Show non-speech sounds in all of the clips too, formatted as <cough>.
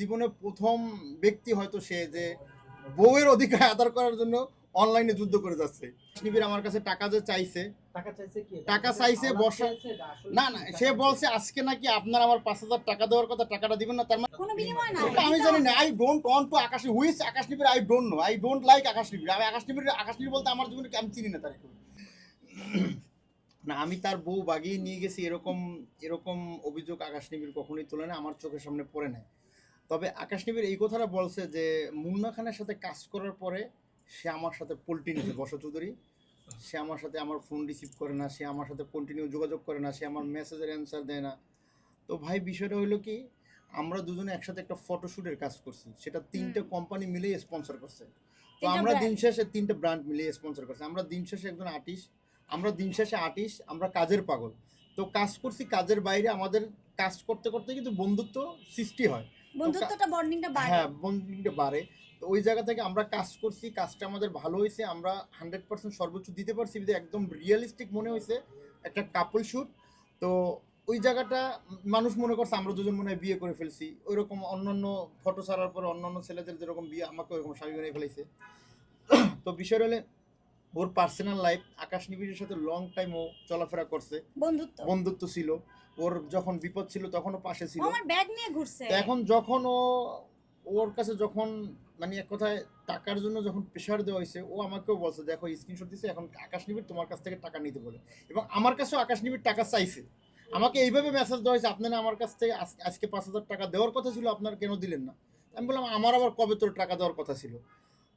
জীবনে প্রথম ব্যক্তি হয়তো সে যে বউয়ের অধিকার আদার করার জন্য অনলাইনে যুদ্ধ করে যাচ্ছে। নিবিড় আমার কাছে টাকা যে চাইছে টাকা চাইছে কি? টাকা চাইছে আওলাদ বসা- না না সে বলছে আজকে নাকি আপনার আমার পাঁচ হাজার টাকা দেওয়ার কথা টাকাটা দিবেন না তার মানে আমি জানি না I don't want to Akash who is Akash Nibir I don't know I don't like Akash Nibir. আমি আকাশ নিবিড় আকাশ নিবিড় বলতে আমার জীবনে আমি চিনি না তার না আমি তার বউ বাগিয়ে নিয়ে গেছি এরকম এরকম অভিযোগ আকাশ নিবিড় কখনোই তোলে না আমার চোখের সামনে পড়ে নাই। তবে আকাশ নিবিড় এই কথাটা বলছে যে মুন্না খানের সাথে কাজ করার পরে সে আমার সাথে পোল্টি নিতে বসা চৌধুরী সে আমার সাথে আমার ফোন রিসিভ করে না সে আমার সাথে কন্টিনিউ যোগাযোগ করে না সে আমার মেসেজের অ্যান্সার দেয় না। তো ভাই বিষয়টা হলো কি আমরা দুজনে একসাথে একটা ফটোশুটের কাজ করছি সেটা তিনটে কোম্পানি মিলেই স্পন্সর করছে। তো আমরা দিন শেষে তিনটে ব্র্যান্ড মিলিয়ে স্পন্সর করছে। আমরা দিন শেষে একজন আর্টিস্ট আমরা দিন শেষে আর্টিস্ট আমরা কাজের পাগল। তো কাজ করছি কাজের বাইরে আমাদের কাজ করতে করতে কিন্তু বন্ধুত্ব সৃষ্টি হয়। বন্ধুত্বটা বন্ডিংটা বাড়ে। হ্যাঁ বন্ডিংটা বাড়ে। তো ওই জায়গা থেকে আমরা কাজ করছি কাজটা আমাদের ভালো হয়েছে আমরা হান্ড্রেড পার্সেন্ট সর্বোচ্চ দিতে পারছি একদম রিয়েলিস্টিক মনে হয়েছে একটা কাপল শ্যুট তো ওই জায়গাটা মানুষ মনে করছে আমরা দুজন মনে হয় বিয়ে করে ফেলছি। ওই রকম অন্যান্য ফটো ছাড়ার পরে অন্যান্য ছেলেদের যেরকম বিয়ে আমাকে ওরকম স্বামী বানিয়ে ফেলেছে তো বিষয় হলে ওর পার্সোনাল লাইফ আকাশ নিবিড়ের সাথে লং টাইম ও চলাফেরা করছে। বন্ধুত্ব। বন্ধুত্ব ছিল। ওর যখন বিপদ ছিল তখনও পাশে ছিল। আমার ব্যাগ নিয়ে ঘুরছে। এখন যখন ও ওর কাছে যখন মানে এক কথায় টাকার জন্য যখন প্রেশার দেওয়া হয়েছে ও আমাকেও বলছে দেখো স্ক্রিনশট দিছে এখন আকাশ নিবিড় তোমার কাছ থেকে টাকা নিতে বলে। এবং আমার কাছেও আকাশ নিবিড় টাকা চাইছে। আমাকে এইভাবে মেসেজ দেওয়া হয়েছে আপনারা আমার কাছ থেকে আজকে পাঁচ হাজার টাকা দেওয়ার কথা ছিল আপনার কেন দিলেন না? আমি বললাম আমার আবার কবে তোর টাকা দেওয়ার কথা ছিল?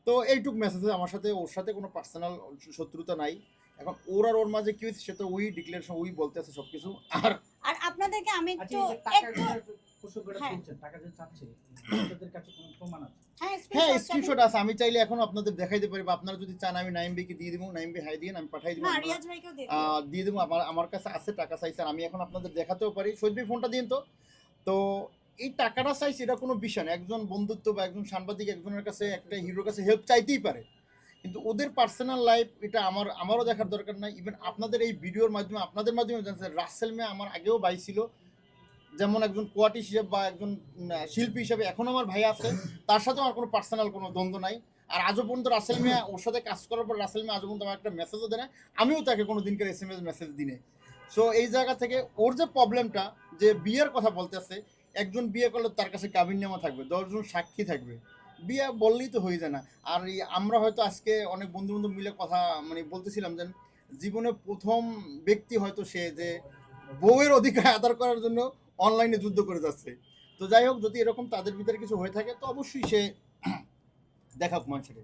তো এইটুক মেসেজে আমার সাথে ওর সাথে কোনো পার্সোনাল শত্রুতা নাই। এখন ওর আর ওর মাঝে কি হয়েছে সে তো ওই ডিক্লারেশন ওই বলতে আছে সব কিছু আর আর আপনাদেরকে আমি আচ্ছা একটু হ্যাঁ। তুলছেন টাকা যে চাচ্ছে আপনাদের কাছে কোনো প্রমাণ আছে? হ্যাঁ হ্যাঁ screenshot স্ক্রিনশট আছে। আমি চাইলে এখন আপনাদের দেখাইতে পারি বা আপনারা যদি চান আমি দিয়ে দিব হাই দিয়ে আমি পাঠাই দিব দিয়ে দেবো। আমার আমার কাছে আছে টাকা চাইছে আর আমি এখন আপনাদের দেখাতেও পারি। সৈয়দ ফোনটা দিন তো। তো এই টাকাটা চাইছি, এটা কোনো বিষয় না। একজন বন্ধুত্ব বা একজন সাংবাদিক একজনের কাছে, একটা হিরোর কাছে হেল্প চাইতেই পারে। কিন্তু ওদের পার্সোনাল লাইফ এটা আমার, আমারও দেখার দরকার নাই। ইভেন আপনাদের এই ভিডিওর মাধ্যমে, আপনাদের মাধ্যমে জানছে রাসেল মে আমার আগেও ভাই ছিল। যেমন একজন কোয়াটি হিসেবে বা একজন শিল্পী হিসেবে এখন আমার ভাই আছে। তার সাথে আমার কোনো পার্সোনাল কোনো দ্বন্দ্ব নাই। আর আজও পর্যন্ত রাসেল মিয়া ওর সাথে কাজ করার পর রাসেল মিয়া আজও পর্যন্ত আমার একটা মেসেজও দেয় আমিও তাকে কোনো দিনকার এস এম এস মেসেজ দিনে সো এই জায়গা থেকে ওর যে প্রবলেমটা যে বিয়ের কথা বলতেছে একজন বিয়ে করলে তার কাছে কাবিননামা থাকবে দশজন সাক্ষী থাকবে। বিয়ে বললেই তো হয়ে যায় না। আর এই আমরা হয়তো আজকে অনেক বন্ধু বান্ধব মিলে কথা মানে বলতেছিলাম যে জীবনে প্রথম ব্যক্তি হয়তো সে যে বউয়ের অধিকার আদার করার জন্য অনলাইনে যুদ্ধ করে যাচ্ছে। তো যাই হোক যদি এরকম তাদের ভিতরে কিছু হয়ে থাকে তো অবশ্যই সে <clears throat> দেখাক মানুষের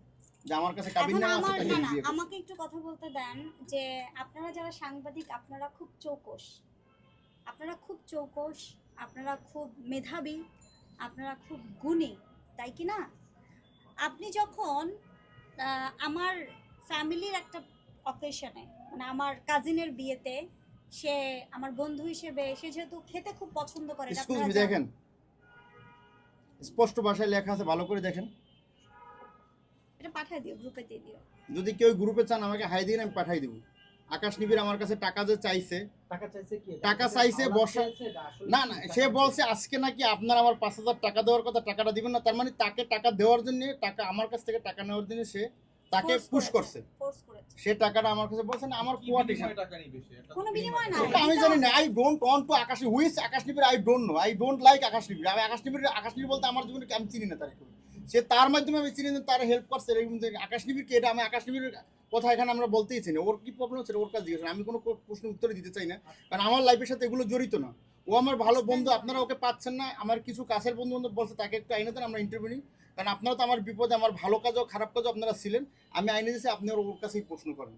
যে আমার কাছে কাবিন নাম আছে বিয়ে আমাকে একটু কথা বলতে দেন যে আপনারা যারা সাংবাদিক আপনারা খুব চৌকস আপনারা খুব চৌকস আপনারা খুব মেধাবী আপনারা খুব গুণী তাই কি না? আপনি যখন আমার ফ্যামিলির একটা অকেশনে মানে আমার কাজিনের বিয়েতে সে আমার বন্ধু হিসেবে সে যেহেতু খেতে খুব পছন্দ করে। দেখেন। স্পষ্ট ভাষায় লেখা আছে ভালো করে দেখেন। এটা পাঠিয়ে দিও গ্রুপে দিয়ে দিও। যদি কেউ গ্রুপে চান আমাকে হাই দিয়ে আমি পাঠাই দেবো। আকাশ নিবিড় আমার কাছে টাকা যে চাইছে। টাকা চাইছে কি? টাকা চাইছে আওলাদ বসা- না না সে বলছে আজকে নাকি আপনার আমার পাঁচ হাজার টাকা দেওয়ার কথা টাকাটা দিবেন না তার মানে তাকে টাকা দেওয়ার জন্য টাকা আমার কাছ থেকে টাকা নেওয়ার জন্য সে তাকে পুশ করছে সে টাকাটা আমার কাছে বলছে না আমার কোয়াটি কোনো বিনিময় না আমি জানি না I don't want to Akash who is Akash Nibir? I don't know I don't like Akash Nibir. আমি আকাশ নিবিড় আকাশ নিবিড় বলতে আমার জীবনে আমি চিনি না তার সে তার মাধ্যমে আমি চিনি না তার হেল্প করছে। এরকম আকাশ নিবিড় কে? এটা আমি আকাশ নিবিড় কথা এখানে আমরা বলতেই চিনি ওর কি প্রবলেম হচ্ছে? ওর কাছে জিজ্ঞেস আমি কোনো প্রশ্নের উত্তর দিতে চাই না। কারণ আমার লাইফের সাথে এগুলো জড়িত না। ও আমার ভালো বন্ধু আপনারা ওকে পাচ্ছেন না। আমার কিছু কাছের বন্ধু বান্ধব বলছে তাকে একটু আইনে দেন আমরা ইন্টারভিউ নিই। কারণ আপনারা তো আমার বিপদে আমার ভালো কাজও খারাপ কাজও আপনারা ছিলেন। আমি আইনে দিয়েছি আপনি ওর ওর কাছেই প্রশ্ন করেন।